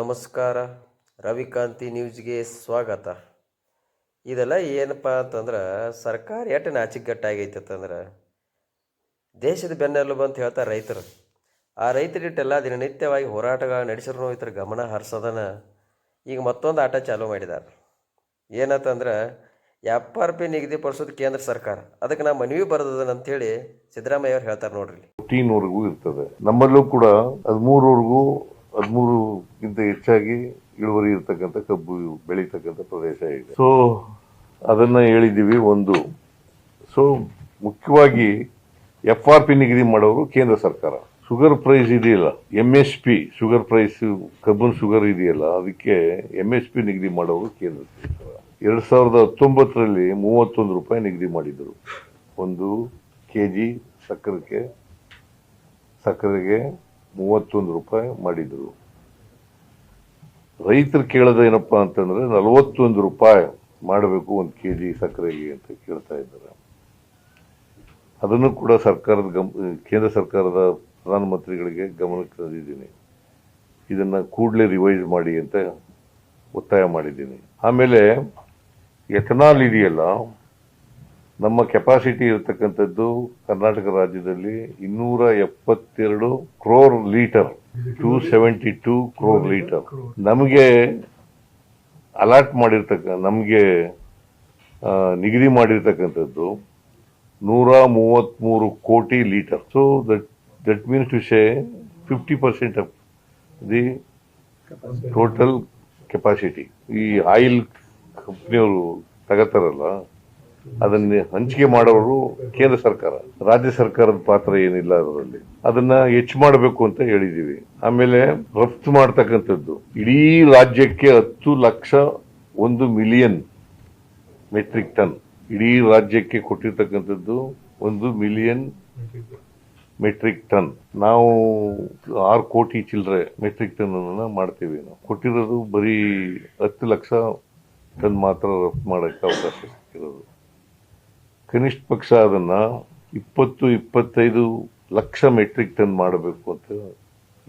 ನಮಸ್ಕಾರ, ರವಿಕಾಂತಿ ನ್ಯೂಸ್ಗೆ ಸ್ವಾಗತ. ಇದೆಲ್ಲ ಏನಪ್ಪ ಅಂತಂದ್ರೆ ಸರ್ಕಾರ ಎಷ್ಟು ನಾಚಿಕೆಟ್ಟಾಗೈತೆ ಅಂತಂದ್ರೆ ದೇಶದ ಬೆನ್ನೆಲುಬು ಅಂತ ಹೇಳ್ತಾರೆ ರೈತರು. ಆ ರೈತರಿಟ್ಟೆಲ್ಲ ದಿನನಿತ್ಯವಾಗಿ ಹೋರಾಟಗಳು ನಡೆಸಿದ್ರು ಇತರ ಗಮನ ಹರಿಸೋದನ್ನ ಈಗ ಮತ್ತೊಂದು ಆಟ ಚಾಲೂ ಮಾಡಿದ್ದಾರೆ ಏನಂತಂದ್ರೆ ಎಪ್ಪತ್ತು ಪಿ ನಿಗದಿಪಡಿಸೋದು ಕೇಂದ್ರ ಸರ್ಕಾರ. ಅದಕ್ಕೆ ನಾ ಮನವಿ ಅಂತ ಹೇಳಿ ಸಿದ್ದರಾಮಯ್ಯ ಅವ್ರು ಹೇಳ್ತಾರೆ ನೋಡ್ರಿ. ಫಿಫ್ಟೀನ್ವರೆಗೂ ಇರ್ತದೆ. ನಮ್ಮಲ್ಲೂ ಕೂಡ ಹದಿಮೂರವರೆಗೂ ಹದಿಮೂರುಗಿಂತ ಹೆಚ್ಚಾಗಿ ಇಳುವರಿ ಇರ್ತಕ್ಕಂಥ ಕಬ್ಬು ಬೆಳೀತಕ್ಕಂಥ ಪ್ರದೇಶ ಇದೆ. ಸೊ ಅದನ್ನ ಹೇಳಿದ್ದೀವಿ ಒಂದು. ಸೊ ಮುಖ್ಯವಾಗಿ ಎಫ್ ಆರ್ ಪಿ ನಿಗದಿ ಮಾಡೋರು ಕೇಂದ್ರ ಸರ್ಕಾರ. ಶುಗರ್ ಪ್ರೈಸ್ ಇದೆಯಲ್ಲ M S P sugar price ಕಬ್ಬಿನ ಶುಗರ್ ಇದೆಯಲ್ಲ ಅದಕ್ಕೆ ಎಂ ಎಸ್ ಪಿ ನಿಗದಿ ಮಾಡೋರು ಕೇಂದ್ರ ಸರ್ಕಾರ. ಎರಡ್ ಸಾವಿರದ ಹತ್ತೊಂಬತ್ತರಲ್ಲಿ ಮೂವತ್ತೊಂದು ರೂಪಾಯಿ ನಿಗದಿ ಮಾಡಿದರು. ಒಂದು ಕೆ ಜಿ ಸಕ್ಕರೆಗೆ ಸಕ್ಕರೆಗೆ ಮೂವತ್ತೊಂದು ರೂಪಾಯಿ ಮಾಡಿದ್ರು. ರೈತರು ಕೇಳೋದು ಏನಪ್ಪಾ ಅಂತಂದ್ರೆ ನಲವತ್ತೊಂದು ರೂಪಾಯಿ ಮಾಡಬೇಕು ಒಂದು ಕೆ ಜಿ ಸಕ್ಕರೆಗೆ ಅಂತ ಕೇಳ್ತಾ ಇದ್ದಾರೆ. ಅದನ್ನು ಕೂಡ ಸರ್ಕಾರದ ಗಮ, ಕೇಂದ್ರ ಸರ್ಕಾರದ ಪ್ರಧಾನಮಂತ್ರಿಗಳಿಗೆ ಗಮನಕ್ಕೆ ತಂದಿದ್ದೀನಿ. ಇದನ್ನ ಕೂಡಲೇ ರಿವೈಸ್ ಮಾಡಿ ಅಂತ ಒತ್ತಾಯ ಮಾಡಿದ್ದೀನಿ. ಆಮೇಲೆ ಎಥನಾಲ್ ಇದೆಯಲ್ಲ ನಮ್ಮ ಕೆಪಾಸಿಟಿ ಇರತಕ್ಕಂಥದ್ದು ಕರ್ನಾಟಕ ರಾಜ್ಯದಲ್ಲಿ ಇನ್ನೂರ ಎಪ್ಪತ್ತೆರಡು crore litre two seventy two crore litre ನಮಗೆ ಅಲಾಟ್ ಮಾಡಿರ್ತಕ್ಕ, ನಮಗೆ ನಿಗದಿ ಮಾಡಿರ್ತಕ್ಕಂಥದ್ದು ನೂರ ಮೂವತ್ತ್ಮೂರು ಕೋಟಿ litre so that that means to say fifty percent of the total capacity ಈ ಆಯಿಲ್ ಕಂಪ್ನಿಯವರು ತಗೋತಾರಲ್ಲ ಅದನ್ನ ಹಂಚಿಕೆ ಮಾಡೋರು ಕೇಂದ್ರ ಸರ್ಕಾರ, ರಾಜ್ಯ ಸರ್ಕಾರದ ಪಾತ್ರ ಏನಿಲ್ಲ ಅದರಲ್ಲಿ. ಅದನ್ನ ಹೆಚ್ಚು ಮಾಡಬೇಕು ಅಂತ ಹೇಳಿದೀವಿ. ಆಮೇಲೆ ರಫ್ತು ಮಾಡ್ತಕ್ಕಂಥದ್ದು, ಇಡೀ ರಾಜ್ಯಕ್ಕೆ ಹತ್ತು ಲಕ್ಷ ಒಂದು ಮಿಲಿಯನ್ ಮೆಟ್ರಿಕ್ ಟನ್, ಇಡೀ ರಾಜ್ಯಕ್ಕೆ ಕೊಟ್ಟಿರ್ತಕ್ಕಂಥದ್ದು ಒಂದು ಮಿಲಿಯನ್ ಮೆಟ್ರಿಕ್ ಟನ್. ನಾವು ಆರು ಕೋಟಿ ಚಿಲ್ಲರೆ ಮೆಟ್ರಿಕ್ ಟನ್ ಅನ್ನ ಮಾಡ್ತೀವಿ ನಾವು. ಕೊಟ್ಟಿರೋದು ಬರೀ ಹತ್ತು ಲಕ್ಷ ಟನ್ ಮಾತ್ರ ರಫ್ತು ಮಾಡೋಕ್ಕೆ ಅವಕಾಶ ಸಿಕ್ಕಿರೋದು. ಕನಿಷ್ಠ ಪಕ್ಷ ಅದನ್ನ ಇಪ್ಪತ್ತು, ಇಪ್ಪತ್ತೈದು ಲಕ್ಷ ಮೆಟ್ರಿಕ್ ಟನ್ ಮಾಡಬೇಕು ಅಂತ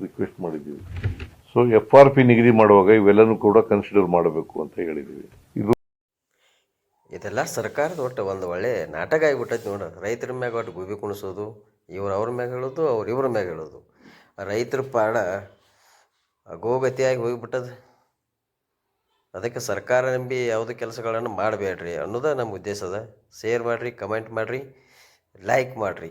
ರಿಕ್ವೆಸ್ಟ್ ಮಾಡಿದ್ದೀವಿ. ಸೊ ಎಫ್ ಆರ್ ಪಿ ನಿಗದಿ ಮಾಡುವಾಗ ಇವೆಲ್ಲನೂ ಕೂಡ ಕನ್ಸಿಡರ್ ಮಾಡಬೇಕು ಅಂತ ಹೇಳಿದ್ದೀವಿ. ಇದು ಇದೆಲ್ಲ ಸರ್ಕಾರದ ಒಟ್ಟು ಒಂದು ಒಳ್ಳೆ ನಾಟಕ ಆಗಿಬಿಟ್ಟೈತೆ ನೋಡ್ರಿ ರೈತರ ಮ್ಯಾಗ ಒಟ್ಟು ಗುಬಿ ಕುಣಿಸೋದು, ಇವ್ರು ಅವ್ರ ಮ್ಯಾಗ ಹೇಳೋದು, ಅವ್ರು ಇವ್ರ ಮ್ಯಾಗ ಹೇಳೋದು. ರೈತರ ಪಾಡ ಅಗೋಗತಿಯಾಗಿ ಹೋಗಿಬಿಟ್ಟದ. ಅದಕ್ಕೆ ಸರ್ಕಾರ ನಂಬಿ ಯಾವುದೇ ಕೆಲಸಗಳನ್ನು ಮಾಡಬೇಡ್ರಿ ಅನ್ನೋದೇ ನಮ್ಮ ಉದ್ದೇಶ ಅದ. ಶೇರ್ ಮಾಡಿರಿ ಕಮೆಂಟ್ ಮಾಡಿರಿ ಲೈಕ್ ಮಾಡಿರಿ.